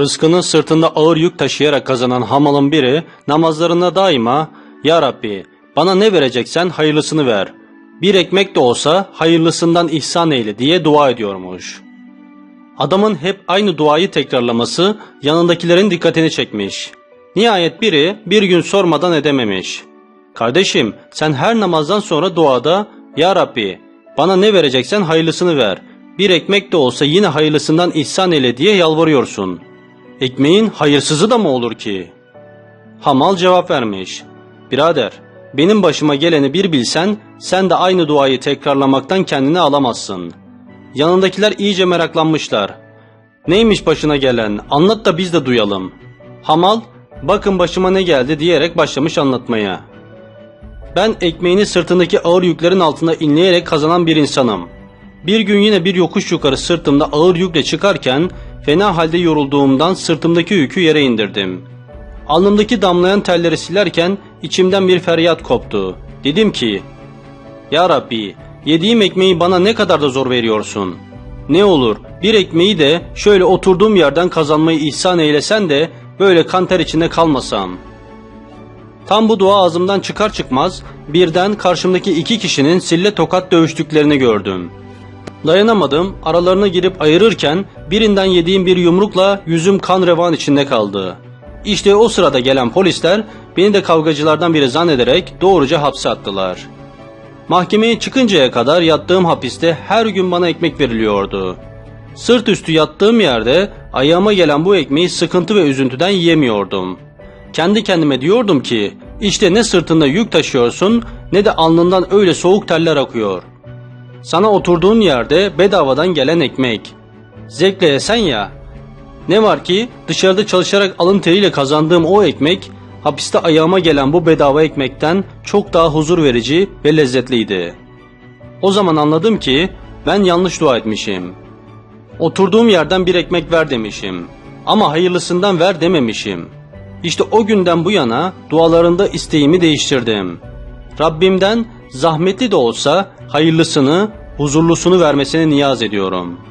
Rızkını sırtında ağır yük taşıyarak kazanan hamalın biri namazlarında daima Ya Rabbi bana ne vereceksen hayırlısını ver. Bir ekmek de olsa hayırlısından ihsan eyle diye dua ediyormuş. Adamın hep aynı duayı tekrarlaması yanındakilerin dikkatini çekmiş. Nihayet biri bir gün sormadan edememiş. Kardeşim sen her namazdan sonra duada Ya Rabbi bana ne vereceksen hayırlısını ver. Bir ekmek de olsa yine hayırlısından ihsan eyle diye yalvarıyorsun. Ekmeğin hayırsızı da mı olur ki? Hamal cevap vermiş. Birader benim başıma geleni bir bilsen sen de aynı duayı tekrarlamaktan kendini alamazsın. Yanındakiler iyice meraklanmışlar. Neymiş başına gelen anlat da biz de duyalım. Hamal bakın başıma ne geldi diyerek başlamış anlatmaya. Ben ekmeğini sırtındaki ağır yüklerin altında inleyerek kazanan bir insanım. Bir gün yine bir yokuş yukarı sırtımda ağır yükle çıkarken fena halde yorulduğumdan sırtımdaki yükü yere indirdim. Alnımdaki damlayan telleri silerken içimden bir feryat koptu. Dedim ki, Ya Rabbi, yediğim ekmeği bana ne kadar da zor veriyorsun. Ne olur bir ekmeği de şöyle oturduğum yerden kazanmayı ihsan eylesen de böyle kanter içinde kalmasam.'' Tam bu dua ağzımdan çıkar çıkmaz birden karşımdaki iki kişinin sille tokat dövüştüklerini gördüm. Dayanamadım aralarına girip ayırırken birinden yediğim bir yumrukla yüzüm kan revan içinde kaldı. İşte o sırada gelen polisler beni de kavgacılardan biri zannederek doğruca hapse attılar. Mahkemeye çıkıncaya kadar yattığım hapiste her gün bana ekmek veriliyordu. Sırt üstü yattığım yerde ayağıma gelen bu ekmeği sıkıntı ve üzüntüden yiyemiyordum. Kendi kendime diyordum ki işte ne sırtında yük taşıyorsun ne de alnından öyle soğuk teller akıyor. Sana oturduğun yerde bedavadan gelen ekmek. Zevkle yesen ya. Ne var ki dışarıda çalışarak alın teriyle kazandığım o ekmek hapiste ayağıma gelen bu bedava ekmekten çok daha huzur verici ve lezzetliydi. O zaman anladım ki ben yanlış dua etmişim. Oturduğum yerden bir ekmek ver demişim. Ama hayırlısından ver dememişim. İşte o günden bu yana dualarında isteğimi değiştirdim. Rabbimden zahmetli de olsa hayırlısını, huzurlusunu vermesini niyaz ediyorum.''